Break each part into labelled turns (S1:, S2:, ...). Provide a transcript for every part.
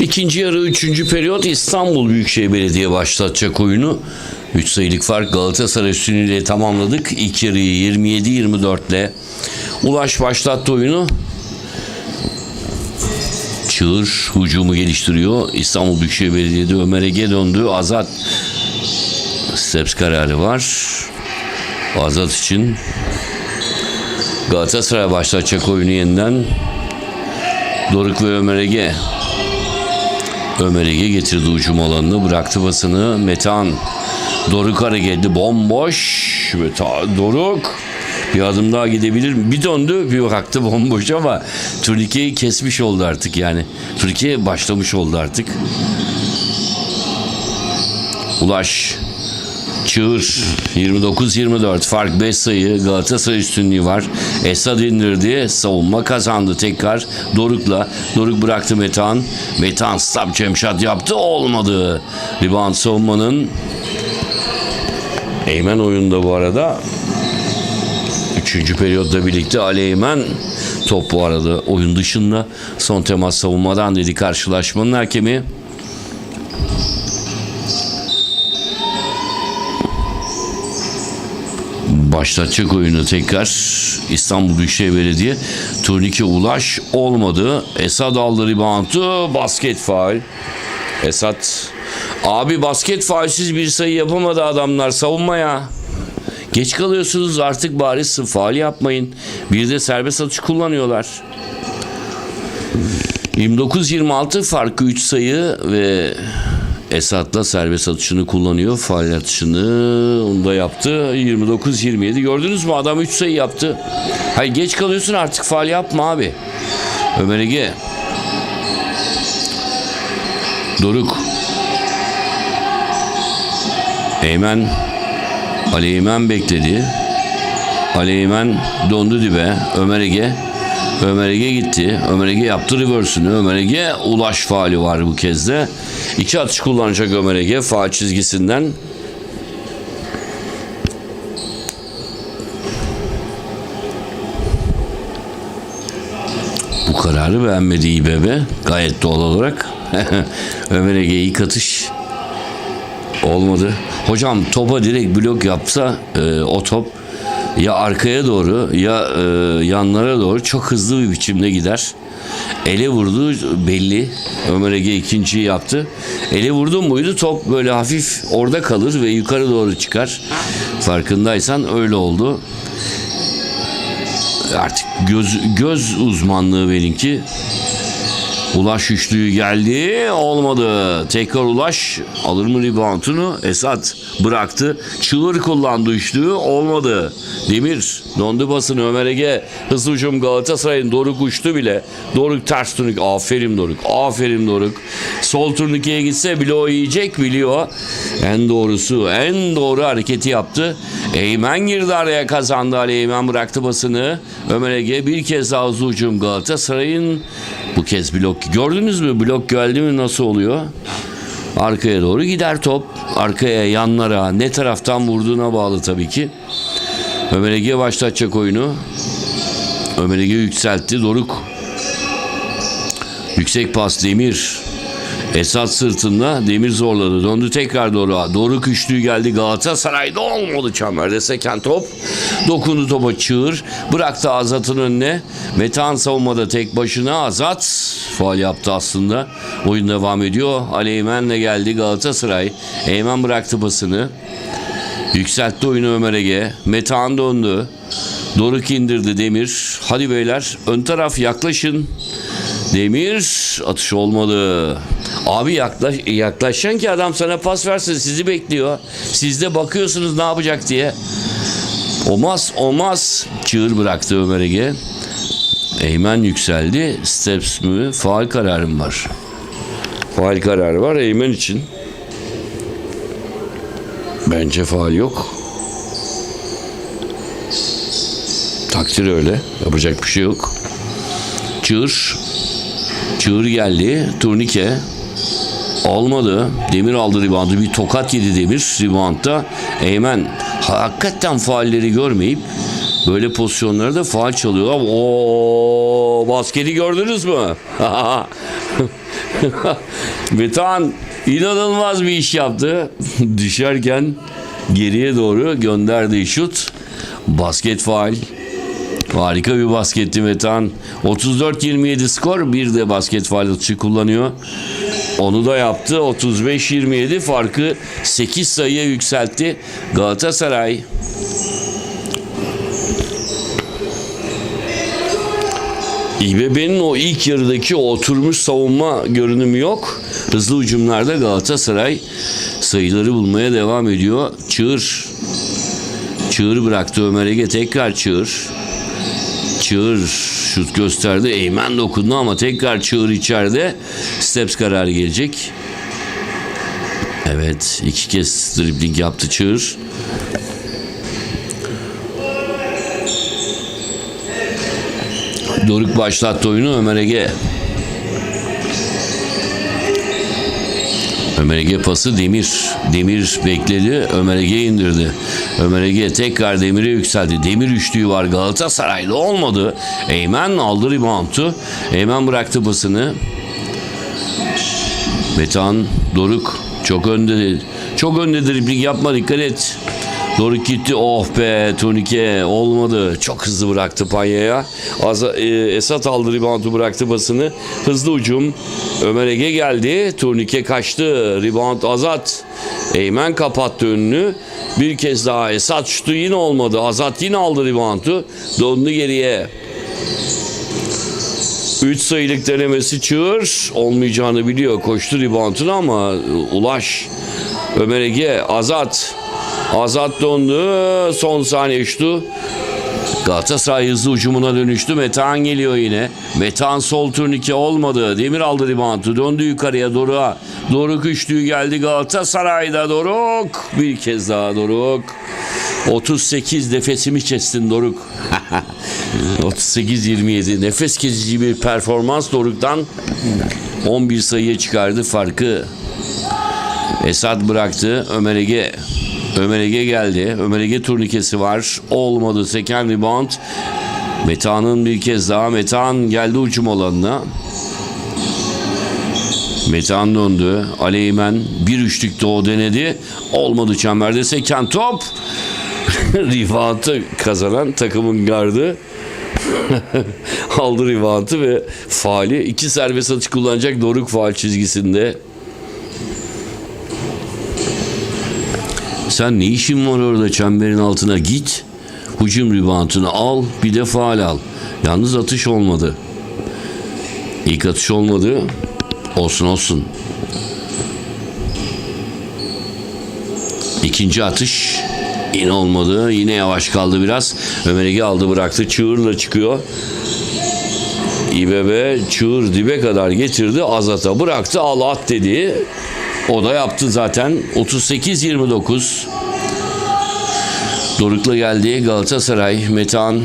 S1: İkinci yarı üçüncü periyot İstanbul Büyükşehir Belediye başlatacak oyunu. 3 sayılık fark Galatasaray üstünlüğüyle tamamladık. İlk yarıyı 27-24 ile Ulaş başlattı oyunu. Çığır hücumu geliştiriyor. İstanbul Büyükşehir Belediye'de Ömer Ege döndü. Azat steps kararı var. Azat için Galatasaray başlatacak oyunu yeniden. Doruk ve Ömer Ege. Ömer Ege getirdi hücum alanını. Bıraktı basını. Metan. Doruk hareketli. Bomboş. Ve ta- Doruk. Bir adım daha gidebilir? Bir döndü bir baktı bomboş ama turnikeyi kesmiş oldu artık yani. Turnike başlamış oldu artık. Ulaş. Çığır 29-24 fark 5 sayı Galatasaray üstünlüğü var. Esad indirdi. Savunma kazandı tekrar. Doruk'la. Doruk bıraktı Metan. Metan stop cemşat yaptı. Olmadı. Rebound savunmanın Eymen oyunda bu arada. Üçüncü periyotta birlikte Ali Eymen top bu arada oyun dışında son temas savunmadan dedi karşılaşmanın hakemi. Başlatacak oyunu tekrar İstanbul Büyükşehir Belediye turnike ulaş olmadı. Esad aldı reboundu basket faul. Esat abi basket faulsiz bir sayı yapamadı adamlar savunmaya. Geç kalıyorsunuz artık bari faul yapmayın. Bir de serbest atış kullanıyorlar. 29-26 farkı 3 sayı ve Esat'la serbest atışını kullanıyor. Faal atışını onu da yaptı. 29-27 gördünüz mü adam 3 sayı yaptı. Hayır geç kalıyorsun artık faal yapma abi. Ömer Ege. Doruk. Eymen. Ali Eymen bekledi. Ali Eymen dondu dibe. Ömer Ege. Ömer Ege gitti. Ömer Ege yaptı reverse'ünü. Ömer Ege ulaş faali var bu kez de. İki atış kullanacak Ömer Ege faal çizgisinden. Bu kararı beğenmedi İBB. Gayet doğal olarak. Ömer Ege ilk atış olmadı. Hocam topa direkt blok yapsa e, o top ya arkaya doğru ya e, yanlara doğru çok hızlı bir biçimde gider. Ele vurdu belli. Ömer Ege ikinciyi yaptı. Ele vurdu muydu top böyle hafif orada kalır ve yukarı doğru çıkar. Farkındaysan öyle oldu. Artık göz göz uzmanlığı benimki. Ulaş üçlüğü geldi. Olmadı. Tekrar Ulaş alır mı reboundunu? Esat bıraktı. Çığır kullandı üçlüğü. Olmadı. Demir dondu basını Ömer Ege. Hızlı hücum Galatasaray'ın Doruk uçtu bile. Doruk ters turnik. Aferin Doruk. Aferin Doruk. Sol turnikeye gitse bile o yiyecek biliyor. En doğrusu en doğru hareketi yaptı. Eymen girdi araya kazandı. Ali Eymen bıraktı basını. Ömer Ege bir kez daha hızlı hücum Galatasaray'ın bu kez blok. Gördünüz mü blok geldi mi nasıl oluyor? Arkaya doğru gider top. Arkaya, yanlara, ne taraftan vurduğuna bağlı tabii ki. Ömer Ege başlatacak oyunu. Ömer Ege yükseltti. Doruk. Yüksek pas Demir. Esat sırtında Demir zorladı. Döndü tekrar doğru. Doruk üçlüğü geldi Galatasaray'da olmadı çemberde seken top. Dokundu topa çığır. Bıraktı Azat'ın önüne. Metehan savunmada tek başına Azat faal yaptı aslında. Oyun devam ediyor. Ali Eymen'le geldi Galatasaray. Eymen bıraktı pasını. Yükseltti oyunu Ömer Ege. Metehan döndü. Doruk indirdi Demir. Hadi beyler ön taraf yaklaşın. Demir atış olmadı. Abi yaklaş, yaklaşacaksın ki adam sana pas versin sizi bekliyor. Siz de bakıyorsunuz ne yapacak diye. Olmaz olmaz. Çığır bıraktı Ömer Ege. Eymen yükseldi. Steps mi? Faal kararım var. Faal kararı var Eymen için. Bence faal yok. Takdir öyle. Yapacak bir şey yok. Çığır. Çığır geldi. Turnike. Olmadı. Demir aldı ribandı. Bir tokat yedi Demir ribandta. Eymen hakikaten faalleri görmeyip böyle pozisyonlarda faal çalıyorlar. Oo basketi gördünüz mü? Metan inanılmaz bir iş yaptı. Düşerken geriye doğru gönderdiği şut. Basket faal. Harika bir basketti Metan. 34-27 skor. Bir de basket faal atışı kullanıyor. Onu da yaptı. 35-27 farkı 8 sayıya yükseltti. Galatasaray İBB'nin o ilk yarıdaki oturmuş savunma görünümü yok. Hızlı hücumlarda Galatasaray sayıları bulmaya devam ediyor. Çığır. Çığır bıraktı Ömer Ege tekrar Çığır. Çığır şut gösterdi. Eymen dokundu ama tekrar Çığır içeride. Steps kararı gelecek. Evet iki kez dribbling yaptı Çığır. Doruk başlattı oyunu Ömer Ege. Ömer Ege pası Demir. Demir bekledi. Ömer Ege indirdi. Ömer Ege tekrar Demir'e yükseldi. Demir üçlüğü var Galatasaray'da olmadı. Eymen aldı reboundu. Eymen bıraktı pasını. Metan Doruk çok önde. Çok önde dribbling yapma dikkat et. Doruk gitti. Oh be turnike olmadı. Çok hızlı bıraktı Panya'ya. E, Esat aldı reboundu bıraktı basını. Hızlı ucum. Ömer Ege geldi. Turnike kaçtı. Rebound Azat. Eymen kapattı önünü. Bir kez daha Esat şutu yine olmadı. Azat yine aldı reboundu. Döndü geriye. 3 sayılık denemesi çığır. Olmayacağını biliyor. Koştu rebounduna ama Ulaş. Ömer Ege. Azat. Azat döndü. Son saniye şutu. Galatasaray hızlı ucumuna dönüştü. Metehan geliyor yine. Metehan sol turnike olmadı. Demir aldı reboundu. Döndü yukarıya Doruk'a. Doruk üçlüğü geldi Galatasaray'da. Doruk. Bir kez daha Doruk. 38 nefesimi kestin Doruk. 38-27 nefes kesici bir performans Doruk'tan 11 sayıya çıkardı farkı. Esat bıraktı. Ömer Ege Ömer Ege geldi. Ömer Ege turnikesi var. Olmadı. Seken rebound. Metan'ın bir kez daha. Metan geldi ucum alanına. Metan döndü. Aleymen bir üçlükte o denedi. Olmadı çemberde seken top. Rivantı kazanan takımın gardı. Aldı rivantı ve faali. iki serbest atış kullanacak Doruk faal çizgisinde. Sen ne işin var orada çemberin altına git. Hücum ribantını al bir de faal al. Yalnız atış olmadı. İlk atış olmadı. Olsun olsun. İkinci atış yine olmadı. Yine yavaş kaldı biraz. Ömer Ege aldı bıraktı. Çığırla çıkıyor. İBB çığır dibe kadar getirdi. Azat'a bıraktı. Al at dedi. O da yaptı zaten. 38-29. Doruk'la geldi Galatasaray. Metehan.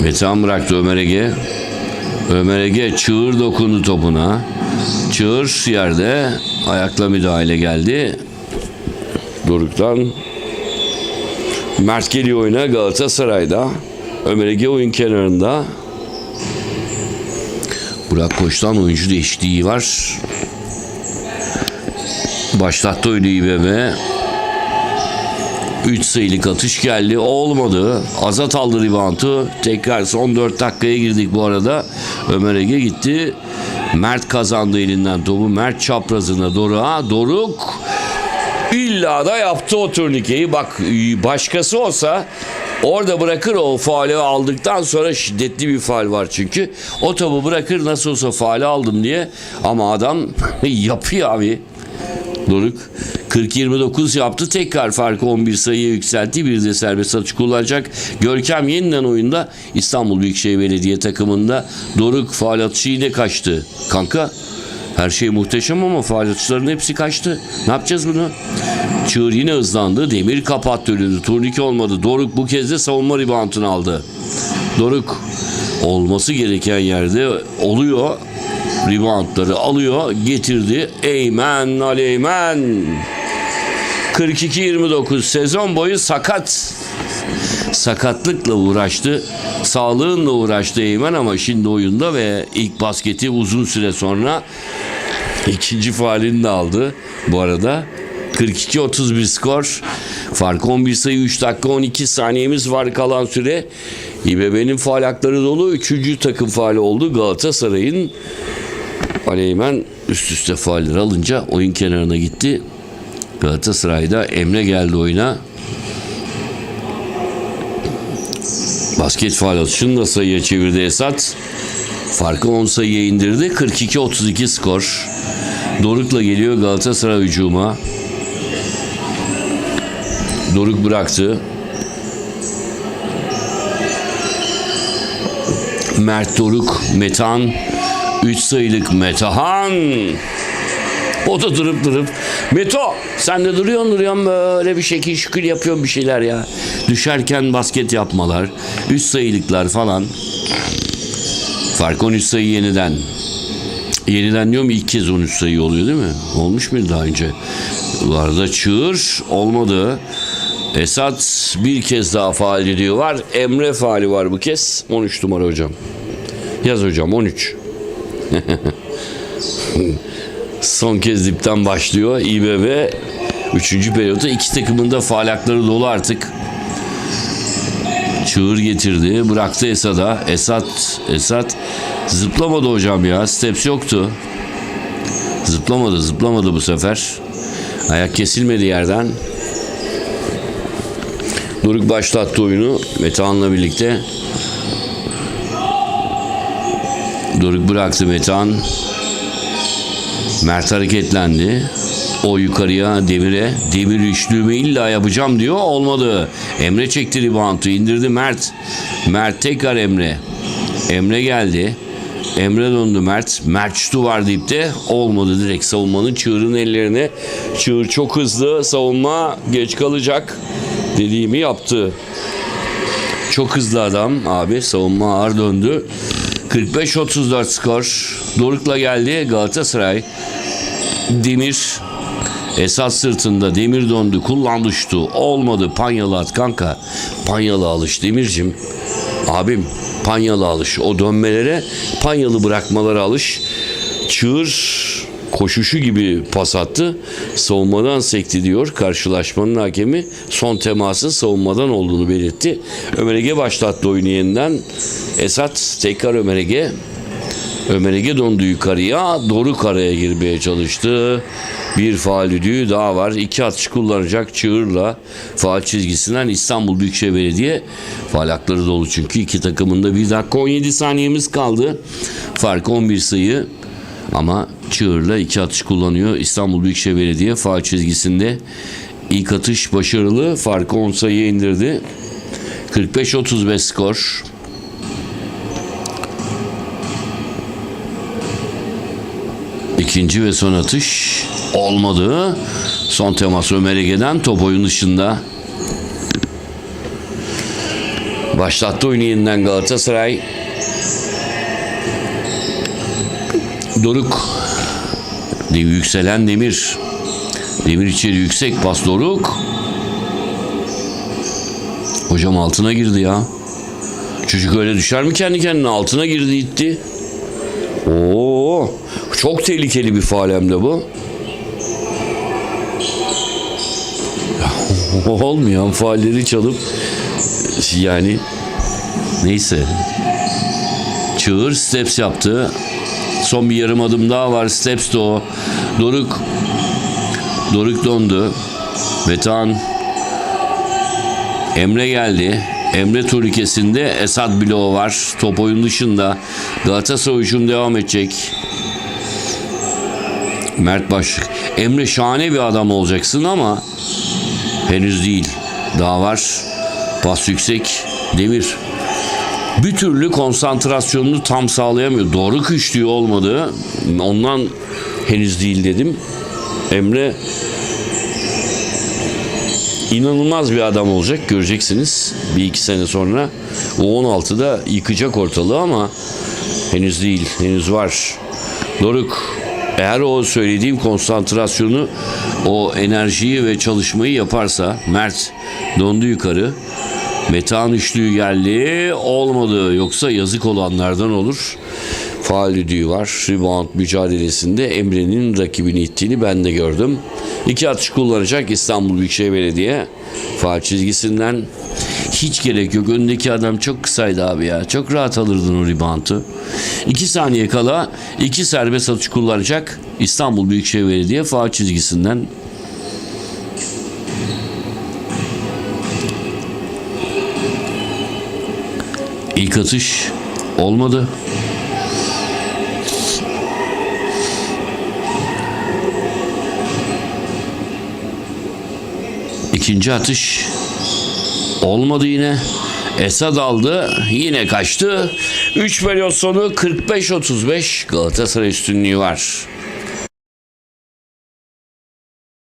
S1: Metehan bıraktı Ömer Ege. Ömer Ege çığır dokundu topuna. Çığır yerde ayakla müdahale geldi. Doruk'tan. Mert geliyor oyuna Galatasaray'da. Ömer Ege oyun kenarında. Burak Koç'tan oyuncu değişikliği var. Başlattı oyunu İBB. 3 sayılık atış geldi. Olmadı. Azat aldı reboundu. Tekrar son 4 dakikaya girdik bu arada. Ömer Ege gitti. Mert kazandı elinden topu. Mert çaprazına Doruk'a. Doruk illa da yaptı o turnikeyi. Bak başkası olsa orada bırakır o faali aldıktan sonra şiddetli bir faal var çünkü. O topu bırakır nasıl olsa faali aldım diye. Ama adam yapıyor abi. Doruk 40-29 yaptı. Tekrar farkı 11 sayıya yükseltti. Bir de serbest atış kullanacak. Görkem yeniden oyunda İstanbul Büyükşehir Belediye takımında Doruk faal atışı yine kaçtı. Kanka her şey muhteşem ama faal atışlarının hepsi kaçtı. Ne yapacağız bunu? Çığır yine hızlandı. Demir kapattı önünü. Turnike olmadı. Doruk bu kez de savunma ribantını aldı. Doruk olması gereken yerde oluyor. Reboundları alıyor. Getirdi. Eymen Aleymen. 42-29 sezon boyu sakat Sakatlıkla uğraştı. Sağlığınla uğraştı Eymen ama şimdi oyunda ve ilk basketi uzun süre sonra ikinci faalini de aldı bu arada. 42-31 skor. Fark 11 sayı 3 dakika 12 saniyemiz var kalan süre. İBB'nin faal hakları dolu. Üçüncü takım faali oldu. Galatasaray'ın Aleymen üst üste fauller alınca oyun kenarına gitti. Galatasaray'da Emre geldi oyuna. Basket faal atışını da sayıya çevirdi Esat. Farkı 10 sayıya indirdi. 42-32 skor. Doruk'la geliyor Galatasaray hücuma. Doruk bıraktı. Mert Doruk, Metan. 3 sayılık Metahan. O da durup durup Meto sen de duruyorsun duruyorsun böyle bir şekil şükür yapıyorsun bir şeyler ya. Düşerken basket yapmalar. 3 sayılıklar falan. Fark 13 sayı yeniden. Yeniden diyorum ilk kez 13 sayı oluyor değil mi? Olmuş muydu daha önce? Arada çığır olmadı. Esat bir kez daha faal ediyor var. Emre faali var bu kez. 13 numara hocam. Yaz hocam 13. Son kez dipten başlıyor. İBB 3. periyotta iki takımın da faal hakları dolu artık. Çığır getirdi. Bıraktı Esad'a. Esat, Esat zıplamadı hocam ya. Steps yoktu. Zıplamadı, zıplamadı bu sefer. Ayak kesilmedi yerden. Doruk başlattı oyunu Metehan'la birlikte. Doruk bıraktı Metehan. Mert hareketlendi. O yukarıya Demir'e. Demir üçlüğümü illa yapacağım diyor. Olmadı. Emre çekti reboundu. indirdi Mert. Mert tekrar Emre. Emre geldi. Emre döndü Mert. Mert şutu var deyip de olmadı direkt savunmanın Çığır'ın ellerine. Çığır çok hızlı savunma geç kalacak dediğimi yaptı. Çok hızlı adam abi savunma ağır döndü. 45-34 skor. Doruk'la geldi Galatasaray. Demir Esat sırtında demir döndü kullandı şutu. Olmadı panyalı at kanka. Panyalı alış demircim. Abim panyalı alış. O dönmelere panyalı bırakmalara alış. Çığır koşuşu gibi pas attı savunmadan sekti diyor karşılaşmanın hakemi son temasın savunmadan olduğunu belirtti Ömer Ege başlattı oyunu yeniden Esat tekrar Ömer Ege Ömer Ege dondu yukarıya. Doğru karaya girmeye çalıştı. Bir faal düdüğü daha var. İki atış kullanacak Çığır'la faal çizgisinden İstanbul Büyükşehir Belediye faal hakları dolu çünkü iki takımında bir dakika 17 saniyemiz kaldı. Fark 11 sayı ama Çığır'la iki atış kullanıyor. İstanbul Büyükşehir Belediye faal çizgisinde ilk atış başarılı. Farkı 10 sayıya indirdi. 45-35 skor. İkinci ve son atış olmadı. Son temas Ömer Ege'den top oyun dışında. Başlattı oyunu yeniden Galatasaray. Doruk. Yükselen Demir. Demir içeri yüksek pas Doruk. Hocam altına girdi ya. Çocuk öyle düşer mi kendi kendine? Altına girdi gitti. Oo, çok tehlikeli bir faal hem de bu. Olmayan faalleri çalıp yani neyse. Çığır steps yaptı. Son bir yarım adım daha var. Steps de o. Doruk Doruk dondu. Metan Emre geldi. Emre turnikesinde Esat bloğu var. Top oyun dışında. Galatasaray hücum devam edecek. Mert Başlık. Emre şahane bir adam olacaksın ama henüz değil. Daha var. Pas yüksek. Demir. Bir türlü konsantrasyonunu tam sağlayamıyor. Doğru küşlüğü olmadı. Ondan henüz değil dedim. Emre inanılmaz bir adam olacak göreceksiniz bir iki sene sonra. O 16'da yıkacak ortalığı ama henüz değil henüz var. Doruk eğer o söylediğim konsantrasyonu o enerjiyi ve çalışmayı yaparsa Mert dondu yukarı Metehan üçlüğü geldi. Olmadı. Yoksa yazık olanlardan olur. Faal düdüğü var. Rebound mücadelesinde Emre'nin rakibini ittiğini ben de gördüm. İki atış kullanacak İstanbul Büyükşehir Belediye. Faal çizgisinden hiç gerek yok. Öndeki adam çok kısaydı abi ya. Çok rahat alırdın o reboundu. İki saniye kala iki serbest atış kullanacak İstanbul Büyükşehir Belediye faal çizgisinden. İlk atış olmadı. İkinci atış olmadı yine. Esad aldı. Yine kaçtı. 3 periyot sonu 45-35 Galatasaray üstünlüğü var.